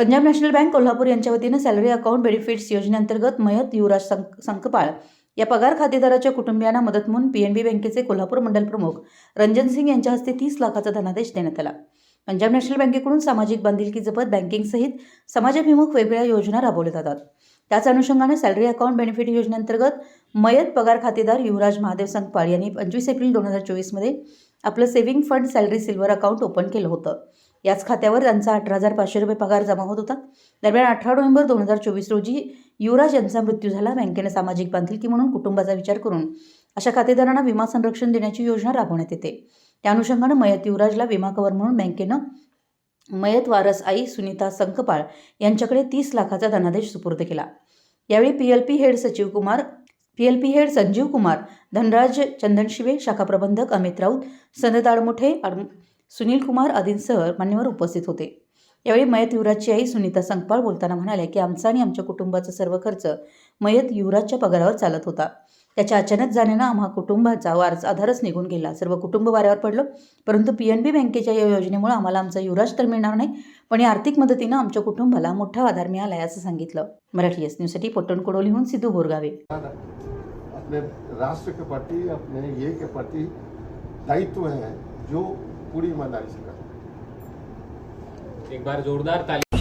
Punjab national bank Kolhapur यांच्या वतीनं salary account benefits योजनेअंतर्गत मयत युवराज संक संकपाळ या पगार खातेदाराच्या कुटुंबियांना मदत म्हणून पीएनबी बँकेचे कोल्हापूर मंडल प्रमुख रंजन सिंग यांच्या हस्ते तीस लाखाचा धनादेश देण्यात आला. पंजाब नॅशनल बँकेकडून सामाजिक बांधिलकी जपत बँकिंगसहित समाजाभिमुख वेगवेगळ्या योजना राबवल्या जातात. त्याच अनुषंगाने सॅलरी अकाउंट बेनिफिट योजनेअंतर्गत मयत पगार खातेदार युवराज महादेव संकपाळ यांनी पंचवीस एप्रिल दोन हजार चोवीसमध्ये आपलं saving fund salary silver account open केलं होतं. याच खात्यावर त्यांचा अठरा हजार पाचशे रुपये पगार जमा होत होता. दरम्यान अठरा नोव्हेंबर दोन हजार चोवीस रोजी युवराज यांचा मृत्यू झाला बँकेनं सामाजिक बांधिलकी म्हणून कुटुंबाचा विचार करून. अशा खातेदारांना विमा संरक्षण देण्याची योजना राबवण्यात येते. त्या अनुषंगानं मयत युवराजला विमा कव्हर म्हणून बँकेनं मयत वारस आई सुनीता संकपाळ यांच्याकडे तीस लाखाचा धनादेश सुपूर्द केला. यावेळी पी एल पी हेड सचिव Kumar P L P head Sanjeev Kumar Dhanraj Chandanshive शाखा प्रबंधक अमित राऊत संत दाळमुठे सुनील कुमार आदींसह मान्यवर उपस्थित होते. यावेळी मयत युवराजची आई सुनीता संकपाळ बोलताना म्हणाल्या की आमचा आणि आमच्या कुटुंबाचा सर्व खर्च मयत युवराजच्या पगारावर चालत होता. त्याच्या अचानक जाण्यानं आम्हा कुटुंबाचा वारस आधारच निघून गेला. सर्व कुटुंब वाऱ्यावर पडलं. परंतु पी एन बी बँकेच्या या योजनेमुळे आम्हाला आमचा युवराज तर मिळणार नाही पण या आर्थिक मदतीनं आमच्या कुटुंबाला मोठा आधार मिळाला आहे असं सांगितलं. मराठी एस न्यूजसाठी पोटण कोडोलीहून सिद्धू बोरगावे. अपने राष्ट्र के प्रति अपने ये के प्रति दायित्व है जो पूरी ईमानदारी से करते એક બાર જોરદાર તાલી